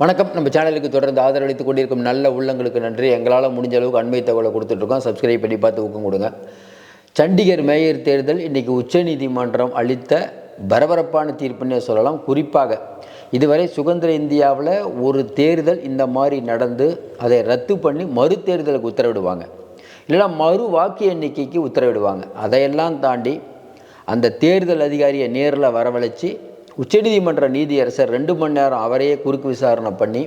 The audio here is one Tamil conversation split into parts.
வணக்கம். நம்ம சேனலுக்கு தொடர்ந்து ஆதரவளித்து கொண்டிருக்கும் நல்ல உள்ளங்களுக்கு நன்றி. எங்களால் முடிஞ்ச அளவுக்கு அண்மை தகவலை கொடுத்துட்ருக்கோம். சப்ஸ்கிரைப் பண்ணி பார்த்து ஊக்கம் கொடுங்க. சண்டிகர் மேயர் தேர்தல் இன்றைக்கி உச்சநீதிமன்றம் அளித்த பரபரப்பான தீர்ப்புன்னே சொல்லலாம். குறிப்பாக இதுவரை சுதந்திர இந்தியாவில் ஒரு தேர்தல் இந்த மாதிரி நடந்து அதை ரத்து பண்ணி மறு தேர்தலுக்கு உத்தரவிடுவாங்க. இல்லைனா மறு வாக்கு எண்ணிக்கைக்கு உத்தரவிடுவாங்க. அதையெல்லாம் தாண்டி அந்த தேர்தல் அதிகாரியை நேரில் வரவழைச்சி உச்சநீதிமன்ற நீதியரசர் ரெண்டு மணி நேரம் அவரையே குறுக்கு விசாரணை பண்ணி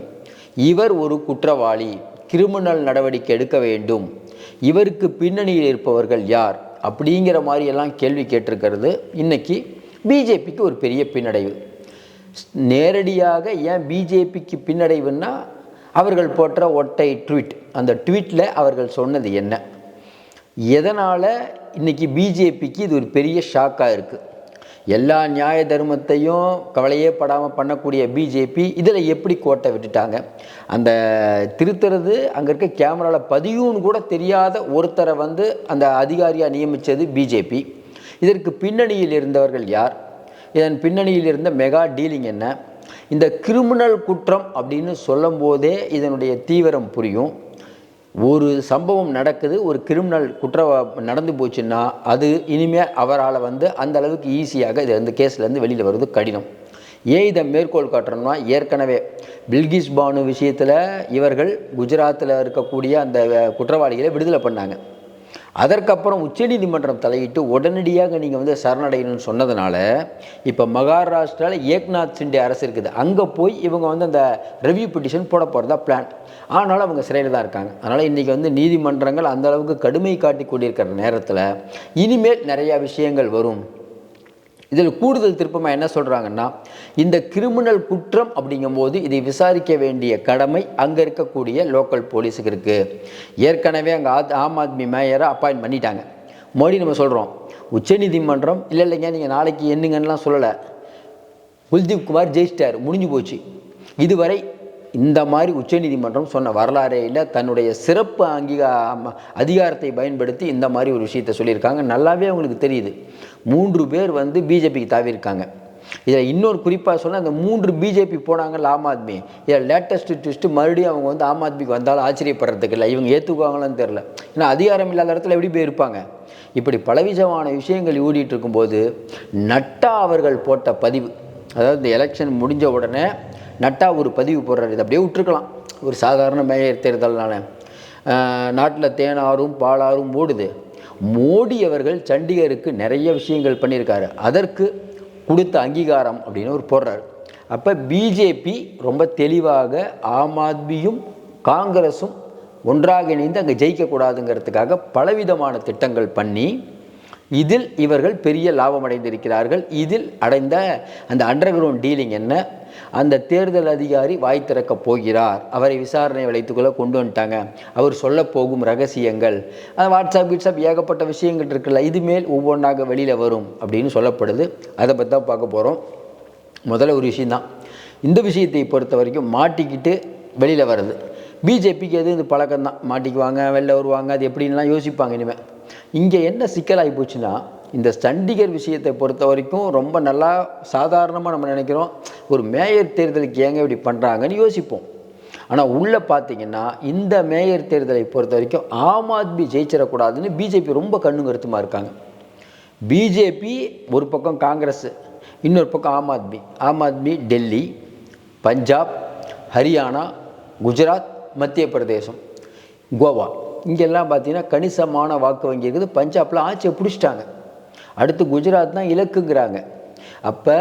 இவர் ஒரு குற்றவாளி கிரிமினல் நடவடிக்கை எடுக்க வேண்டும் இவருக்கு பின்னணியில் இருப்பவர்கள் யார் அப்படிங்கிற மாதிரியெல்லாம் கேள்வி கேட்டிருக்கிறது. இன்னைக்கு பிஜேபிக்கு ஒரு பெரிய பின்னடைவு. நேரடியாக ஏன் பிஜேபிக்கு பின்னடைவுன்னா அவர்கள் போட்ட ஒட்டை ட்வீட் அந்த ட்வீட்டில் அவர்கள் சொன்னது என்ன? எதனால் இன்றைக்கி பிஜேபிக்கு இது ஒரு பெரிய ஷாக்காக இருக்குது எல்லா நியாய தர்மத்தையும் கவலையே படாமல் பண்ணக்கூடிய பிஜேபி இதில் எப்படி கோட்டை விட்டுட்டாங்க? அந்த திருத்துறது அங்கே இருக்க கேமராவில் பதிவுன்னு கூட தெரியாத ஒருத்தரை வந்து அந்த அதிகாரியாக நியமித்தது பிஜேபி இதற்கு பின்னணியில் இருந்தவர்கள் யார்? இதன் பின்னணியில் இருந்த மெகா டீலிங் என்ன? இந்த கிரிமினல் குற்றம் அப்படின்னு சொல்லும் போதே இதனுடைய தீவிரம் புரியும். ஒரு சம்பவம் நடக்குது ஒரு கிரிமினல் குற்ற நடந்து போச்சுன்னா அது இனிமேல் அவரால் வந்து அந்த அளவுக்கு ஈஸியாக இது அந்த கேஸ்லேருந்து வெளியில் வருவது கடினம். ஏன் இதை மேற்கோள் காட்டுறோம்னா ஏற்கனவே பில்கிஸ் பானு விஷயத்தில் இவர்கள் குஜராத்தில் இருக்கக்கூடிய அந்த குற்றவாளிகளை விடுதலை பண்ணாங்க. அதற்கப்புறம் உச்சநீதிமன்றம் தலையிட்டு உடனடியாக நீங்கள் வந்து சரணடையணும்னு சொன்னதுனால இப்போ மகாராஷ்டிராவில் ஏக்நாத் சிண்டே அரசு இருக்குது. அங்கே போய் இவங்க வந்து அந்த ரிவ்யூ பிட்டிஷன் போட போகிறதா பிளான் ஆனாலும் அவங்க சிறையில் தான் இருக்காங்க. அதனால் இன்றைக்கி வந்து நீதிமன்றங்கள் அந்த அளவுக்கு கடுமை காட்டி கொண்டிருக்கிற நேரத்தில் இனிமேல் நிறையா விஷயங்கள் வரும். இதில் கூடுதல் திருப்பமாக என்ன சொல்கிறாங்கன்னா இந்த கிரிமினல் குற்றம் அப்படிங்கும்போது இதை விசாரிக்க வேண்டிய கடமை அங்கே இருக்கக்கூடிய லோக்கல் போலீஸுக்கு இருக்குது ஏற்கனவே அங்கே ஆத் ஆம் ஆத்மி மேயரை அப்பாயின்ட் பண்ணிட்டாங்க. மோடி நம்ம சொல்கிறோம் உச்சநீதிமன்றம் இல்லை இல்லைங்க நீங்கள் நாளைக்கு என்னங்கன்னெலாம் சொல்லலை. குல்தீப் குமார் ஜெயிச்சிட்டார் முடிஞ்சு போச்சு. இதுவரை இந்த மாதிரி உச்சநீதிமன்றம் சொன்ன வரலாறையில் தன்னுடைய சிறப்பு அங்கீகா அதிகாரத்தை பயன்படுத்தி இந்த மாதிரி ஒரு விஷயத்தை சொல்லியிருக்காங்க. நல்லாவே அவங்களுக்கு தெரியுது. மூன்று பேர் வந்து பிஜேபிக்கு தாவியிருக்காங்க. இதில் இன்னொரு குறிப்பாக சொன்னால் அந்த மூன்று பிஜேபி போனாங்கல்ல ஆம் ஆத்மி. இதில் லேட்டஸ்ட் ட்விஸ்ட்டு மறுபடியும் அவங்க வந்து ஆம் ஆத்மிக்கு வந்தாலும் ஆச்சரியப்படுறதுக்கு இல்லை. இவங்க ஏற்றுக்குவாங்களான்னு தெரில ஏன்னா அதிகாரம் இல்லாத இடத்துல எப்படி போய் இருப்பாங்க? இப்படி பலவிதமான விஷயங்கள் ஊடிட்டு இருக்கும்போது நட்டா அவர்கள் போட்ட பதிவு அதாவது இந்த எலெக்ஷன் முடிஞ்ச உடனே நட்டா ஒரு பதிவு போடுறாரு. இதை அப்படியே விட்டுருக்கலாம். ஒரு சாதாரண மேயர் தேர்தல்னால. நாட்டில் தேனாரும் பாலாரும் ஓடுது மோடி அவர்கள் சண்டிகருக்கு நிறைய விஷயங்கள் பண்ணியிருக்காரு. அதற்கு கொடுத்த அங்கீகாரம் அப்படின்னு ஒரு போடுறாரு. அப்போ பிஜேபி ரொம்ப தெளிவாக ஆம் ஆத்மியும் காங்கிரஸும் ஒன்றாக இணைந்து அங்கே ஜெயிக்கக்கூடாதுங்கிறதுக்காக பலவிதமான திட்டங்கள் பண்ணி இதில் இவர்கள் பெரிய லாபம் அடைந்திருக்கிறார்கள். இதில் அடைந்த அந்த அண்டர் கிரவுண்ட் டீலிங் என்ன? அந்த தேர்தல் அதிகாரி வாய் திறக்கப் போகிறார். அவரை விசாரணை வளைத்துக்குள்ள கொண்டு வந்துட்டாங்க. அவர் சொல்ல போகும் ரகசியங்கள். வாட்ஸ்அப் கிட்ஸ்அப் ஏகப்பட்ட விஷயங்கள் இருக்குல்ல இது மேல் ஒவ்வொன்றாக வெளியில் வரும் அப்படின்னு சொல்லப்படுது. அதை பற்றி தான் பார்க்க போகிறோம் முதல்ல ஒரு விஷயந்தான் இந்த விஷயத்தை பொறுத்த வரைக்கும் மாட்டிக்கிட்டு வெளியில் வர்றது. பிஜேபிக்கு எது இந்த பழக்கம் தான் மாட்டிக்குவாங்க வெளில வருவாங்க அது எப்படின்லாம் யோசிப்பாங்க இனிமேல் இங்கே என்ன சிக்கலாகி போச்சுன்னா இந்த சண்டிகர் விஷயத்தை பொறுத்த வரைக்கும் ரொம்ப நல்லா சாதாரணமாக நம்ம நினைக்கிறோம். ஒரு மேயர் தேர்தலுக்கு ஏங்க இப்படி பண்ணுறாங்கன்னு யோசிப்போம். ஆனால் உள்ளே பார்த்தீங்கன்னா இந்த மேயர் தேர்தலை பொறுத்த வரைக்கும் ஆம் ஆத்மி ஜெயிச்சிடக்கூடாதுன்னு பிஜேபி ரொம்ப கண்ணு கருத்துமாக இருக்காங்க. பிஜேபி ஒரு பக்கம் காங்கிரஸ் இன்னொரு பக்கம் ஆம் ஆத்மி. ஆம் ஆத்மி டெல்லி பஞ்சாப் ஹரியானா குஜராத் மத்திய பிரதேசம் கோவா. இங்கெல்லாம் பார்த்தீங்கன்னா கணிசமான வாக்கு வங்கி இருக்குது. பஞ்சாபில் ஆட்சியை பிடிச்சிட்டாங்க. அடுத்து குஜராத் தான் இலக்குங்கிறாங்க. அப்போ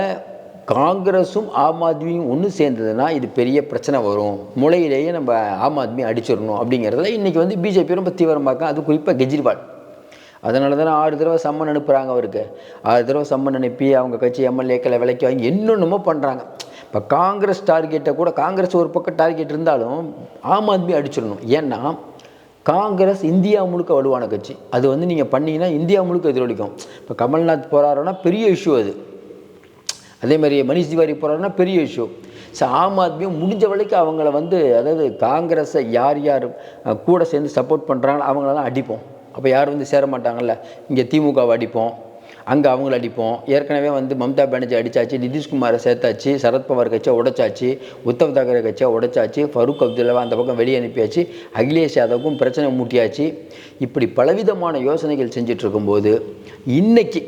காங்கிரஸும் ஆம் ஆத்மியும் ஒன்று சேர்ந்ததுன்னா இது பெரிய பிரச்சனை வரும். முளையிலேயே நம்ம ஆம் ஆத்மி அடிச்சிடணும் அப்படிங்கிறதுல இன்றைக்கி வந்து பிஜேபி ரொம்ப தீவிரமாக அது குறிப்பாக கெஜ்ரிவால். அதனால தானே ஆறு தடவை சம்மன் அனுப்புகிறாங்க அவருக்கு. ஆறு தடவை சம்மன் அனுப்பி அவங்க கட்சி எம்எல்ஏக்களை விலைக்கு வாங்கி என்னென்னமோ பண்ணுறாங்க இப்போ காங்கிரஸ் டார்கெட்டை கூட காங்கிரஸ் ஒரு பக்கம் டார்கெட் இருந்தாலும் ஆம் ஆத்மி அடிச்சிடணும். ஏன்னா காங்கிரஸ் இந்தியா முழுக்க வலுவான கட்சி. அது வந்து நீங்கள் பண்ணிங்கன்னா இந்தியா முழுக்க எதிரொலிக்கும் இப்போ கமல்நாத் போகிறாருன்னா பெரிய இஷ்யூ அது. அதே மாதிரி மணிஷ் திவாரி போகிறாருன்னா பெரிய இஷ்யூ ஸோ ஆம் ஆத்மியும் முடிஞ்ச வரைக்கும் அவங்கள வந்து அதாவது காங்கிரஸை யார் யார் கூட சேர்ந்து சப்போர்ட் பண்ணுறாங்களோ அவங்களெல்லாம் அடிப்போம். அப்போ யார் வந்து சேர மாட்டாங்கல்ல? இங்கே திமுகவை அடிப்போம். அங்கே அவங்கள அடிப்போம். ஏற்கனவே வந்து மம்தா பானர்ஜி அடிச்சாச்சு நிதிஷ்குமாரை சேர்த்தாச்சு சரத்பவார் கட்சியை உடைச்சாச்சு உத்தவ் தாக்கரே கட்சியை உடைச்சாச்சு ஃபரூக் அப்துல்லாவை அந்த பக்கம் வெளியே அனுப்பியாச்சு அகிலேஷ் யாதவுக்கும் பிரச்சனை மூட்டியாச்சு. இப்படி பலவிதமான யோசனைகள் செஞ்சுட்டு இருக்கும்போது இன்னைக்கு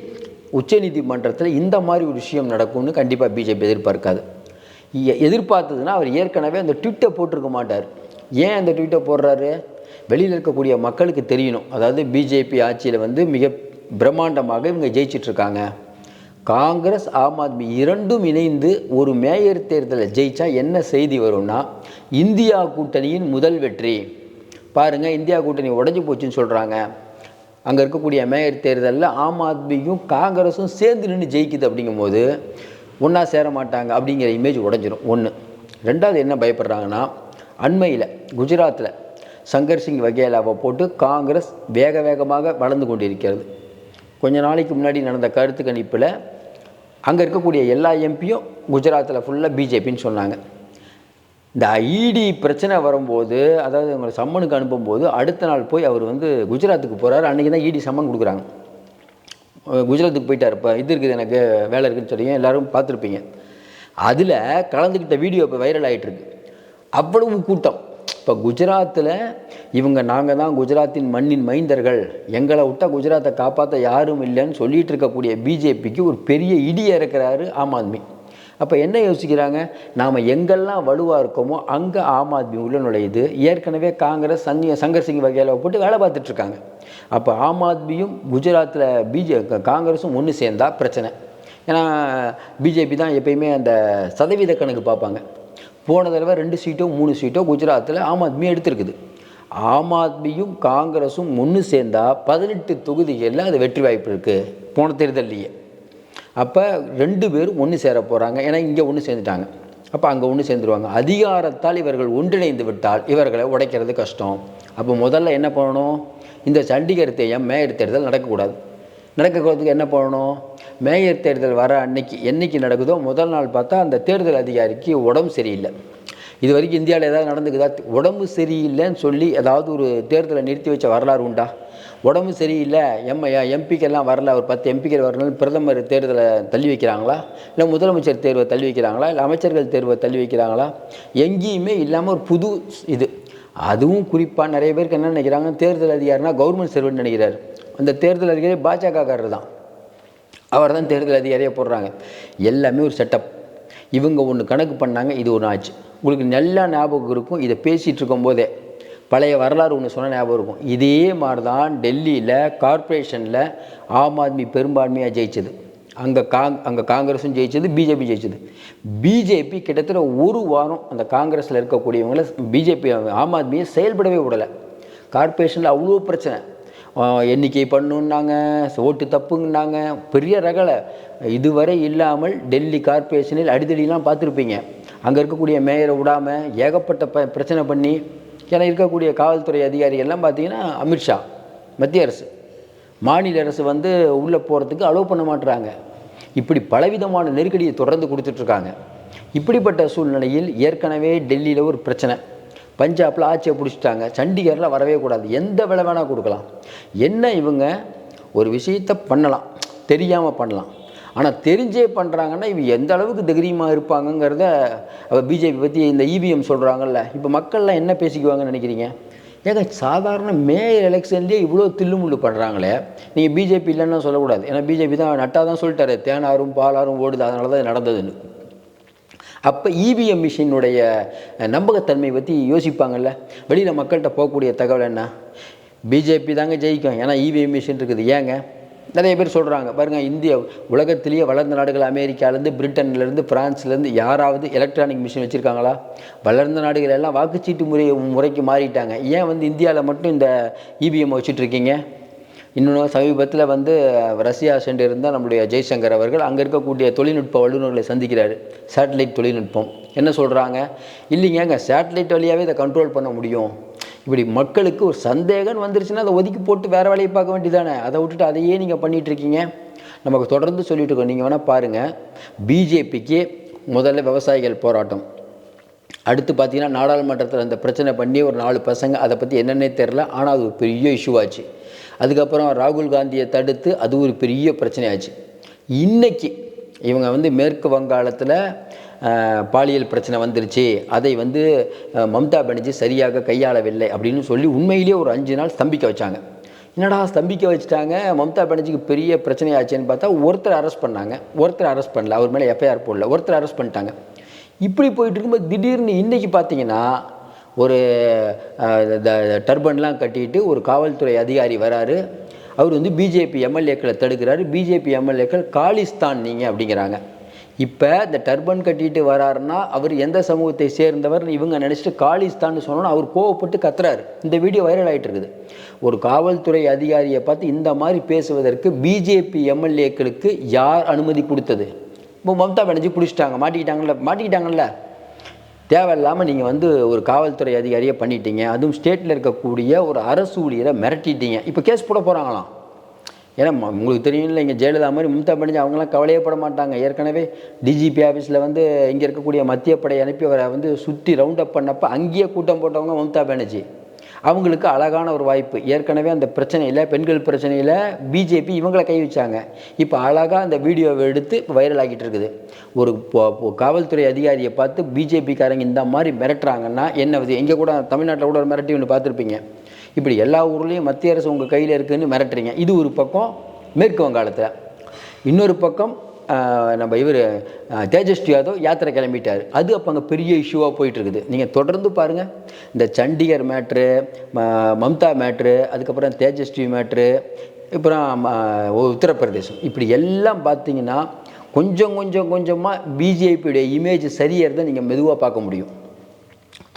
உச்சநீதிமன்றத்தில் இந்த மாதிரி ஒரு விஷயம் நடக்கும்னு கண்டிப்பாக பிஜேபி எதிர்பார்க்காது. எதிர்பார்த்ததுன்னா அவர் ஏற்கனவே அந்த ட்விட்டை போட்டிருக்க மாட்டார். ஏன் அந்த ட்விட்டை போடுறாரு? வெளியில் இருக்கக்கூடிய மக்களுக்கு தெரியணும். அதாவது பிஜேபி ஆட்சியில் வந்து மிக பிரம்மாண்டமாக இவங்க ஜெயிச்சிட்ருக்காங்க. காங்கிரஸ் ஆம் ஆத்மி இரண்டும் இணைந்து ஒரு மேயர் தேர்தலை ஜெயித்தா என்ன செய்தி வரும்னா இந்தியா கூட்டணியின் முதல் வெற்றி. பாருங்கள் இந்தியா கூட்டணி உடஞ்சி போச்சுன்னு சொல்கிறாங்க அங்கே இருக்கக்கூடிய மேயர் தேர்தலில் ஆம் ஆத்மியும் காங்கிரஸும் சேர்ந்து நின்று ஜெயிக்குது அப்படிங்கும்போது ஒன்றா சேர மாட்டாங்க அப்படிங்கிற இமேஜ் உடஞ்சிரும். ஒன்று ரெண்டாவது என்ன பயப்படுறாங்கன்னா அண்மையில் குஜராத்தில் சங்கர் சிங் வகேலாவை போட்டு காங்கிரஸ் வேக வேகமாக வளர்ந்து கொண்டிருக்கிறது. கொஞ்ச நாளைக்கு முன்னாடி நடந்த கருத்து கணிப்பில் அங்கே இருக்கக்கூடிய எல்லா எம்பியும் குஜராத்தில் ஃபுல்லாக பிஜேபின்னு சொன்னாங்க. இந்த ஐடி பிரச்சனை வரும்போது அதாவது உங்களை சம்மனுக்கு அனுப்பும்போது அடுத்த நாள் போய் அவர் வந்து குஜராத்துக்கு போகிறாரு அன்றைக்கி தான் இடி சம்மன் கொடுக்குறாங்க. குஜராத்துக்கு போயிட்டார். இப்போ இது இருக்குது எனக்கு வேலை இருக்குன்னு சொல்லி எல்லோரும் பார்த்துருப்பீங்க. அதில் கலந்துக்கிட்ட வீடியோ இப்போ வைரல் ஆகிட்டுருக்கு அவ்வளவு கூட்டம். இப்போ குஜராத்தில் இவங்க நாங்கள் தான் குஜராத்தின் மண்ணின் மைந்தர்கள். எங்களை விட்டால் குஜராத்தை காப்பாற்ற யாரும் இல்லைன்னு சொல்லிகிட்டு இருக்கக்கூடிய பிஜேபிக்கு ஒரு பெரிய இடி இறக்குறாரு ஆம் ஆத்மி. அப்போ என்ன யோசிக்கிறாங்க? நாம் எங்கெல்லாம் வலுவாக இருக்கோமோ அங்கே ஆம் ஆத்மி உள்ள நுழையுது. ஏற்கனவே காங்கிரஸ் சன்னி சங்கர் சிங் வகையில் போட்டு வேலை பார்த்துட்ருக்காங்க அப்போ ஆம் ஆத்மியும் குஜராத்தில் பிஜே காங்கிரஸும் ஒன்று சேர்ந்தால் பிரச்சனை. ஏன்னா பிஜேபி தான் எப்பயுமே அந்த சதவீத கணக்கு பார்ப்பாங்க. போன தடவை ரெண்டு சீட்டோ மூணு சீட்டோ குஜராத்தில் ஆம் ஆத்மி எடுத்திருக்குது. ஆம் ஆத்மியும் காங்கிரஸும் ஒன்று சேர்ந்தால் பதினெட்டு தொகுதிகளில் அது வெற்றி வாய்ப்பு இருக்குது போன தேர்தல்லையே. அப்போ ரெண்டு பேரும் ஒன்று சேர போகிறாங்க ஏன்னா இங்கே ஒன்று சேர்ந்துட்டாங்க. அப்போ அங்கே ஒன்று சேர்ந்துருவாங்க. அதிகாரத்தால் இவர்கள் ஒன்றிணைந்து விட்டால் இவர்களை உடைக்கிறது கஷ்டம். அப்போ முதல்ல என்ன பண்ணணும்? இந்த சண்டிகர் தேயம் மேயர் தேர்தல் நடக்கக்கூடாது. நடக்கிறதுக்கு என்ன பண்ணணும் மேயர் தேர்தல் வர அன்னைக்கு என்னைக்கு நடக்குதோ முதல் நாள் பார்த்தா அந்த தேர்தல் அதிகாரிக்கு உடம்பு சரியில்லை. இது வரைக்கும் இந்தியாவில் ஏதாவது நடந்துக்குதா? உடம்பு சரியில்லைன்னு சொல்லி ஏதாவது ஒரு தேர்தலை நிறுத்தி வச்ச வரலாறு உண்டா? உடம்பு சரியில்லை எம் எம்பிக்கெல்லாம் வரல ஒரு பத்து எம்பிக்கள் வரலன்னு பிரதமர் தேர்தலை தள்ளி வைக்கிறாங்களா? இல்லை முதலமைச்சர் தேர்வை தள்ளி வைக்கிறாங்களா? இல்லை அமைச்சர்கள் தேர்வை தள்ளி வைக்கிறாங்களா? எங்கேயுமே இல்லாமல் ஒரு புது இது. அதுவும் குறிப்பாக நிறைய பேருக்கு என்ன நினைக்கிறாங்க? தேர்தல் அதிகாரினா கவர்மெண்ட் சர்வெண்ட் நினைக்கிறார். அந்த தேர்தல் அதிகாரி பாஜகக்காரர் தான் அவர் தான் தேர்தல் அதிகாரியாக போடுறாங்க. எல்லாமே ஒரு செட்டப் இவங்க ஒன்று கணக்கு பண்ணாங்க இது ஒன்று ஆச்சு. உங்களுக்கு நல்லா ஞாபகம் இருக்கும் இதை பேசிகிட்டு இருக்கும்போதே பழைய வரலாறு ஒன்று சொன்ன ஞாபகம் இருக்கும். இதே மாதிரி தான் டெல்லியில் கார்ப்பரேஷனில் ஆம் ஆத்மி பெரும்பான்மையாக ஜெயிச்சது. அங்கே காங் அங்கே காங்கிரஸும் ஜெயிச்சது பிஜேபி ஜெயிச்சது. பிஜேபி கிட்டத்தட்ட ஒரு வாரம் அந்த காங்கிரஸில் இருக்கக்கூடியவங்கள பிஜேபி ஆம் ஆத்மியை செயல்படவே விடலை. கார்ப்பரேஷனில் அவ்வளோ பிரச்சனை. எண்ணிக்கை பண்ணுன்னாங்க ஓட்டு தப்புங்கன்னாங்க பெரிய ரகலை. இதுவரை இல்லாமல் டெல்லி கார்ப்பரேஷனில் அடிதடிலாம் பார்த்துருப்பீங்க. அங்கே இருக்கக்கூடிய மேயரை விடாமல் ஏகப்பட்ட ப பிரச்சனை பண்ணி ஏன்னா இருக்கக்கூடிய காவல்துறை அதிகாரி எல்லாம் பார்த்தீங்கன்னா அமித்ஷா மத்திய அரசு. மாநில அரசு வந்து உள்ளே போகிறதுக்கு அலோவ் பண்ண மாட்டுறாங்க இப்படி பலவிதமான நெருக்கடியை தொடர்ந்து கொடுத்துட்ருக்காங்க. இப்படிப்பட்ட சூழ்நிலையில் ஏற்கனவே டெல்லியில் ஒரு பிரச்சனை. பஞ்சாபில் ஆட்சியை பிடிச்சிட்டாங்க. சண்டிகரில் வரவே கூடாது. எந்த விலை வேணால் கொடுக்கலாம். என்ன இவங்க? ஒரு விஷயத்தை பண்ணலாம். தெரியாமல் பண்ணலாம். ஆனால் தெரிஞ்சே பண்ணுறாங்கன்னா இவங்க எந்த அளவுக்கு தைரியமாக இருப்பாங்கங்கிறத பிஜேபி பற்றி இந்த இவிஎம் சொல்கிறாங்கல்ல இப்போ மக்கள்லாம் என்ன பேசிக்குவாங்கன்னு நினைக்கிறீங்க? ஏங்க சாதாரண மேயர் எலெக்ஷன்லேயே இவ்வளோ தில்லுமுள்ளு பண்ணுறாங்களே நீங்கள் பிஜேபி இல்லைன்னா சொல்லக்கூடாது. ஏன்னா பிஜேபி தான் நட்டாக தான் சொல்லிட்டாரு. தேனாரும் பாலாரும் ஓடுது. அதனால தான் நடந்ததுன்னு. அப்போ இவிஎம் மிஷினுடைய நம்பகத்தன்மை பற்றி யோசிப்பாங்கல்ல? வெளியில் மக்கள்கிட்ட போகக்கூடிய தகவல் என்ன? பிஜேபி தாங்க ஜெயிக்கும். ஏன்னா இவிஎம் மிஷின் இருக்குது. ஏங்க? நிறைய பேர் சொல்கிறாங்க பாருங்கள் இந்தியா உலகத்திலேயே வளர்ந்த நாடுகள் அமெரிக்காலேருந்து பிரிட்டன்லேருந்து ஃப்ரான்ஸ்லேருந்து யாராவது எலக்ட்ரானிக் மிஷின் வச்சுருக்காங்களா? வளர்ந்த நாடுகள் எல்லாம் வாக்குச்சீட்டு முறை முறைக்கு மாறிட்டாங்க. ஏன் வந்து இந்தியாவில் மட்டும் இந்த இவிஎம் வச்சுட்ருக்கீங்க இன்னொன்று சமீபத்தில் வந்து ரஷ்யா சென்றிருந்த நம்முடைய ஜெய்சங்கர் அவர்கள் அங்கே இருக்கக்கூடிய தொழில்நுட்ப வல்லுநர்களை சந்திக்கிறார். சேட்டலைட் தொழில்நுட்பம். என்ன சொல்கிறாங்க இல்லைங்க அங்கே சேட்டலைட் வழியாகவே இதை கண்ட்ரோல் பண்ண முடியும். இப்படி மக்களுக்கு ஒரு சந்தேகம் வந்துருச்சுன்னா அதை ஒதுக்கி போட்டு வேறு வேலையை பார்க்க வேண்டியதானே அதை விட்டுட்டு அதையே நீங்கள் பண்ணிகிட்ருக்கீங்க நமக்கு தொடர்ந்து சொல்லிட்டு இருக்கோம். நீங்கள் வேணால் பாருங்கள் பிஜேபிக்கு முதல்ல விவசாயிகள் போராட்டம். அடுத்து பார்த்தீங்கன்னா நாடாளுமன்றத்தில் அந்த பிரச்சனை பண்ணி ஒரு நாலு பசங்க அதை பற்றி என்னென்னே தெரில ஆனால் அது ஒரு பெரிய இஷ்யூ ஆச்சு. அதுக்கப்புறம் ராகுல் காந்தியை தடுத்து அது ஒரு பெரிய பிரச்சனையாச்சு. இன்னைக்கு இவங்க வந்து மேற்கு வங்காளத்தில் பாலியல் பிரச்சனை வந்துருச்சு. அதை வந்து மம்தா பானர்ஜி சரியாக கையாளவில்லை அப்படின்னு சொல்லி உண்மையிலேயே ஒரு அஞ்சு நாள் ஸ்தம்பிக்க வச்சாங்க. என்னடா ஸ்தம்பிக்க வச்சுட்டாங்க? மம்தா பானர்ஜிக்கு பெரிய பிரச்சனையாச்சுன்னு பார்த்தா ஒருத்தர் அரெஸ்ட் பண்ணாங்க. ஒருத்தர் அரெஸ்ட் பண்ணல. அவர் மேலே எஃப்ஐஆர் போடல. ஒருத்தர் அரெஸ்ட் பண்ணிட்டாங்க. இப்படி போயிட்டு இருக்கும்போது திடீர்னு இன்றைக்கி பார்த்தீங்கன்னா ஒரு டர்பன்லாம் கட்டிட்டு ஒரு காவல்துறை அதிகாரி வராரு. அவர் வந்து பிஜேபி எம்எல்ஏக்களை தடுக்கிறாரு. பிஜேபி எம்எல்ஏக்கள் காலிஸ்தான் நீங்கள் அப்படிங்கிறாங்க. இப்போ இந்த டர்பன் கட்டிட்டு வராருன்னா அவர் எந்த சமூகத்தை சேர்ந்தவர் இவங்க நினச்சிட்டு காலிஸ்தான்னு சொன்னோன்னா அவர் கோவப்பட்டு கத்துறாரு. இந்த வீடியோ வைரல் ஆயிட்டு இருக்குது. ஒரு காவல்துறை அதிகாரியை பார்த்து இந்த மாதிரி பேசுவதற்கு பிஜேபி எம்எல்ஏக்களுக்கு யார் அனுமதி கொடுத்தது? இப்போ மம்தா பானர்ஜி பிடிச்சிட்டாங்க மாட்டிக்கிட்டாங்கல்ல? மாட்டிக்கிட்டாங்கல்ல? தேவையில்லாமல் நீங்கள் வந்து ஒரு காவல்துறை அதிகாரியை பண்ணிட்டீங்க. அதுவும் ஸ்டேட்டில் இருக்கக்கூடிய ஒரு அரசு ஊழியரை மிரட்டிட்டீங்க. இப்போ கேஸ் போட போகிறாங்களாம் ஏன்னா உங்களுக்கு தெரியும் இல்லை இங்கே ஜெயலலிதா மாதிரி மும்தா பண்ணி அவங்களாம் கவலையே பட மாட்டாங்க. ஏற்கனவே டிஜிபி ஆஃபீஸில் வந்து இங்கே இருக்கக்கூடிய மத்திய படை அனுப்பி அவரை வந்து சுற்றி ரவுண்ட் அப் பண்ணப்போ அங்கேயே கூட்டம் போட்டவங்க மம்தா பானர்ஜி. அவங்களுக்கு அழகான ஒரு வாய்ப்பு. ஏற்கனவே அந்த பிரச்சனையில் பெண்கள் பிரச்சனையில் பிஜேபி இவங்களை கை வச்சாங்க. இப்போ அழகாக அந்த வீடியோவை எடுத்து வைரல் ஆகிட்டு இருக்குது. ஒரு காவல்துறை அதிகாரியை பார்த்து பிஜேபிக்காரங்க இந்த மாதிரி மிரட்டுறாங்கன்னா என்ன விதி கூட தமிழ்நாட்டில் கூட ஒரு மிரட்டி ஒன்று பார்த்துருப்பீங்க. இப்படி எல்லா ஊர்லேயும் மத்திய அரசு உங்கள் கையில் இருக்குதுன்னு மிரட்டுறீங்க. இது ஒரு பக்கம் மேற்கு வங்காளத்தில். இன்னொரு பக்கம் நம்ம இவர் தேஜஸ்வி யாதவ் யாத்திரை கிளம்பிட்டார். அது அப்போ அங்கே பெரிய இஷ்யூவாக போயிட்டுருக்குது. நீங்கள் தொடர்ந்து பாருங்கள் இந்த சண்டிகர் மேட்ரு மம்தா மேட்ரு அதுக்கப்புறம் தேஜஸ்வி மேட்ரு அப்புறம் உத்தரப்பிரதேசம். இப்படி எல்லாம் பார்த்தீங்கன்னா கொஞ்சம் கொஞ்சம் கொஞ்சமாக பிஜேபியுடைய இமேஜ் சரியறதை நீங்கள் மெதுவாக பார்க்க முடியும்.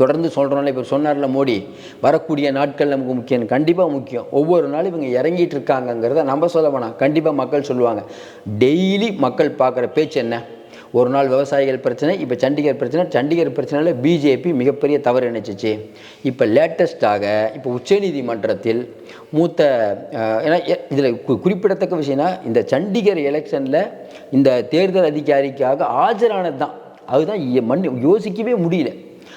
தொடர்ந்து சொல்கிறோம்ல இப்போ சொன்னார்ல மோடி வரக்கூடிய நாட்கள் நமக்கு முக்கியம் கண்டிப்பாக முக்கியம். ஒவ்வொரு நாளும் இவங்க இறங்கிட்டு இருக்காங்கங்கிறத நம்ம சொல்ல வேணாம் கண்டிப்பாக மக்கள் சொல்லுவாங்க. டெய்லி மக்கள் பார்க்குற பேச்சு என்ன? ஒரு நாள் விவசாயிகள் பிரச்சனை இப்போ சண்டிகர் பிரச்சனை சண்டிகர் பிரச்சனையில் பிஜேபி மிகப்பெரிய தவறு நினைச்சிச்சு. இப்போ லேட்டஸ்ட்டாக இப்போ உச்சநீதிமன்றத்தில் மூத்த ஏன்னா இதில் குறிப்பிடத்தக்க விஷயம்னா இந்த சண்டிகர் எலெக்ஷனில் இந்த தேர்தல் அதிகாரிக்காக ஆஜரானது தான் அதுதான் மண் யோசிக்கவே முடியல.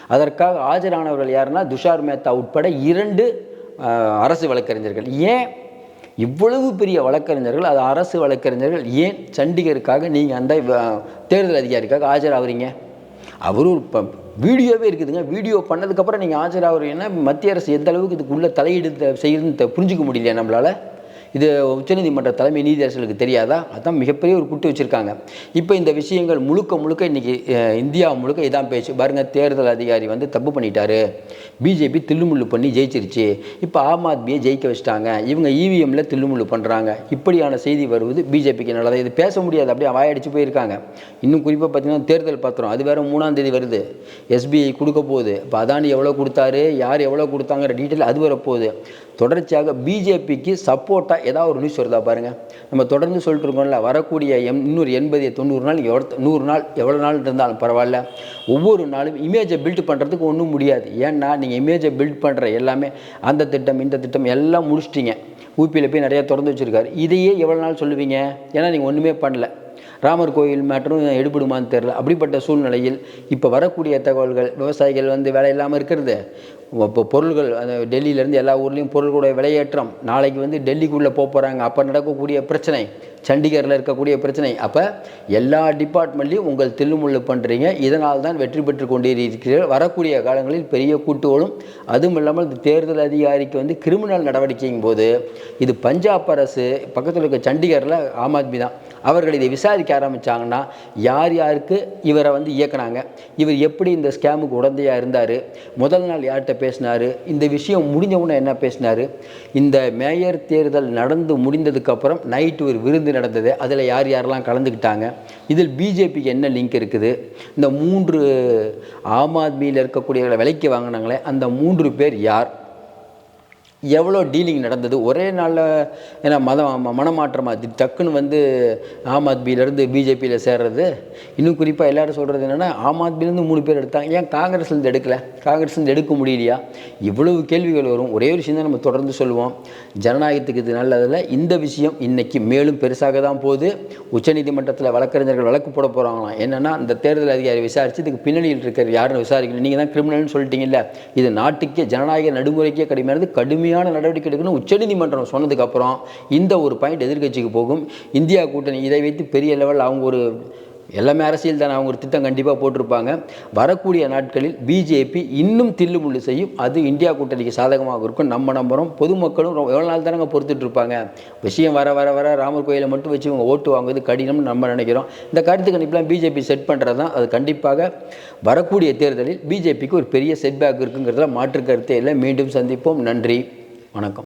அதற்காக ஆஜரானவர்கள் யாருன்னா துஷார் மேத்தா உட்பட இரண்டு அரசு வழக்கறிஞர்கள். ஏன் இவ்வளவு பெரிய வழக்கறிஞர்கள் அது அரசு வழக்கறிஞர்கள் ஏன் சண்டிகருக்காக நீங்கள் அந்த தேர்தல் அதிகாரிக்காக ஆஜராகிறீங்க அவரும் இப்போ ப- வீடியோவே இருக்குதுங்க. வீடியோ பண்ணதுக்கப்புறம் நீங்கள் ஆஜராகிறீங்கன்னா மத்திய அரசு எந்த அளவுக்கு இதுக்குள்ளே தலையீடு செய்யுதுன்னு புரிஞ்சிக்க புரிஞ்சுக்க முடியலையா நம்மளால்? இது உச்சநீதிமன்ற தலைமை நீதியரசர்களுக்கு தெரியாதா? அதான் மிகப்பெரிய ஒரு குட்டு வச்சுருக்காங்க. இப்போ இந்த விஷயங்கள் முழுக்க முழுக்க இன்றைக்கி இந்தியா முழுக்க இதான் பேச்சு. பாருங்கள் தேர்தல் அதிகாரி வந்து தப்பு பண்ணிட்டாரு. பிஜேபி தில்லுமுள்ளு பண்ணி ஜெயிச்சிருச்சு. இப்போ ஆம் ஆத்மியை ஜெயிக்க வச்சுட்டாங்க. இவங்க இவிஎம்மில் தில்லுமுள்ளு பண்ணுறாங்க இப்படியான செய்தி வருவது பிஜேபிக்கு நல்லது. இது பேச முடியாது. அப்படியே வாயடிச்சு போயிருக்காங்க. இன்னும் குறிப்பாக பார்த்தீங்கன்னா தேர்தல் பத்திரம். அது வேறு மூணாம் தேதி வருது. எஸ்பிஐ கொடுக்க போகுது. இப்போ அதானி எவ்வளோ கொடுத்தாரு? யார் எவ்வளோ கொடுத்தாங்கிற டீட்டெயில் அது வரப்போகுது. தொடர்ச்சியாக பிஜேபிக்கு சப்போர்ட்டாக ஏதாவது ஒரு நியூஸ் வருதா பாருங்கள் நம்ம தொடர்ந்து சொல்லிட்டு இருக்கோம்ல வரக்கூடிய எம் இன்னொரு எண்பது தொண்ணூறு நாள் எவ்வளோ நூறு நாள் எவ்வளோ நாள் இருந்தாலும் பரவாயில்ல. ஒவ்வொரு நாளும் இமேஜை பில்ட் பண்ணுறதுக்கு ஒன்றும் முடியாது. ஏன்னா நீங்கள் இமேஜை பில்ட் பண்ணுற எல்லாமே அந்த திட்டம் இந்த திட்டம் எல்லாம் முடிச்சிட்டிங்க. ஊபியில் போய் நிறையா திறந்து வச்சுருக்காரு. இதையே எவ்வளோ நாள் சொல்லுவீங்க? ஏன்னா நீங்கள் ஒன்றுமே பண்ணல. ராமர் கோயில் மற்றும் எடுபடுமான்னு தெரில அப்படிப்பட்ட சூழ்நிலையில் இப்போ வரக்கூடிய தகவல்கள் விவசாயிகள் வந்து வேலை இல்லாமல் இருக்கிறது. இப்போ பொருள்கள் அந்த டெல்லியிலேருந்து எல்லா ஊர்லேயும் பொருள்களுடைய விலையேற்றம். நாளைக்கு வந்து டெல்லிக்குள்ளே போக போகிறாங்க அப்போ நடக்கக்கூடிய பிரச்சனை சண்டிகரில் இருக்கக்கூடிய பிரச்சனை. அப்போ எல்லா டிபார்ட்மெண்ட்லையும் உங்கள் தில்லுமுள்ளு பண்ணுறீங்க இதனால் தான் வெற்றி பெற்று கொண்டிருக்கிறீர்கள். வரக்கூடிய காலங்களில் பெரிய கூட்டுகளும் அதுவும் இல்லாமல் இந்த தேர்தல் அதிகாரிக்கு வந்து கிரிமினல் நடவடிக்கையும் போது இது பஞ்சாப் அரசு பக்கத்தில் இருக்க சண்டிகரில் ஆம் ஆத்மி தான். அவர்கள் இதை விசாரிக்க ஆரம்பித்தாங்கன்னா யார் யாருக்கு இவரை வந்து இயக்குனாங்க? இவர் எப்படி இந்த ஸ்கேமுக்கு உடந்தையாக இருந்தார்? முதல் நாள் யார்கிட்ட பேசினார்? இந்த விஷயம் முடிஞ்ச உடனே என்ன பேசினார்? இந்த மேயர் தேர்தல் நடந்து முடிந்ததுக்கப்புறம் நைட்டு ஒரு விருந்து நடந்தது. அதில் யார் யாரெல்லாம் கலந்துக்கிட்டாங்க? இதில் பிஜேபிக்கு என்ன லிங்க் இருக்குது? இந்த மூன்று ஆம் ஆத்மியில் இருக்கக்கூடியவர்களை விலைக்கு வாங்கினாங்களே அந்த மூன்று பேர் யார்? எவ்வளோ டீலிங் நடந்தது? ஒரே நாளில் ஏன்னா மதம் மனமாற்றமாக டக்குன்னு வந்து ஆம் ஆத்மியிலேருந்து பிஜேபியில் சேர்றது. இன்னும் குறிப்பாக எல்லாரும் சொல்கிறது என்னென்னா ஆம் ஆத்மிலேருந்து மூணு பேர் எடுத்தாங்க. ஏன் காங்கிரஸ்லேருந்து எடுக்கலை? காங்கிரஸ்லேருந்து எடுக்க முடியலையா? இவ்வளவு கேள்விகள் வரும். ஒரே ஒரு விஷயம் தான் நம்ம தொடர்ந்து சொல்லுவோம். ஜனநாயகத்துக்கு இது நல்லதில் இந்த விஷயம் இன்றைக்கி மேலும் பெருசாக தான் போகுது. உச்சநீதிமன்றத்தில் வழக்கறிஞர்கள் வழக்கு போட போகிறாங்களாம் என்னென்னா இந்த தேர்தல் அதிகாரி விசாரித்து இதுக்கு பின்னணியில் இருக்கிற யாருன்னு விசாரிக்கணும் நீங்கள் தான் கிரிமினல்னு சொல்லிட்டீங்கல்ல. இது நாட்டுக்கே ஜனநாயக நடைமுறைக்கே கடுமையானது. கடுமையான நடவடிக்கை எடுக்கணும் உச்சநீதிமன்றம் சொன்னதுக்கப்புறம் இந்த ஒரு பாயிண்ட் எதிர்கட்சிக்கு போகும். இந்தியா கூட்டணி இதை வைத்து பெரிய லெவல் அவங்க ஒரு எல்லாமே அரசியல் தானே அவங்க ஒரு திட்டம் கண்டிப்பாக போட்டிருப்பாங்க. வரக்கூடிய நாட்களில் பிஜேபி இன்னும் தில்லு முள்ளு செய்யும். அது இந்தியா கூட்டணிக்கு சாதகமாக இருக்கும். நம்ம நம்புகிறோம் பொதுமக்களும் ரொம்ப- எவ்வளோ நாள் தானங்க பொறுத்துட்டு இருப்பாங்க? விஷயம் வர வர வர ராமர் கோயிலை மட்டும் வச்சு இவங்க ஓட்டு வாங்குவது கடினம்னு நம்ம நினைக்கிறோம். இந்த கருத்து கணிப்பெலாம் பிஜேபி செட் பண்ணுறது தான் அது கண்டிப்பாக வரக்கூடிய தேர்தலில் பிஜேபிக்கு ஒரு பெரிய செட்பேக் இருக்குங்கிறதுல மாற்று கருத்தே இல்லை. மீண்டும் சந்திப்போம். நன்றி. வணக்கம்.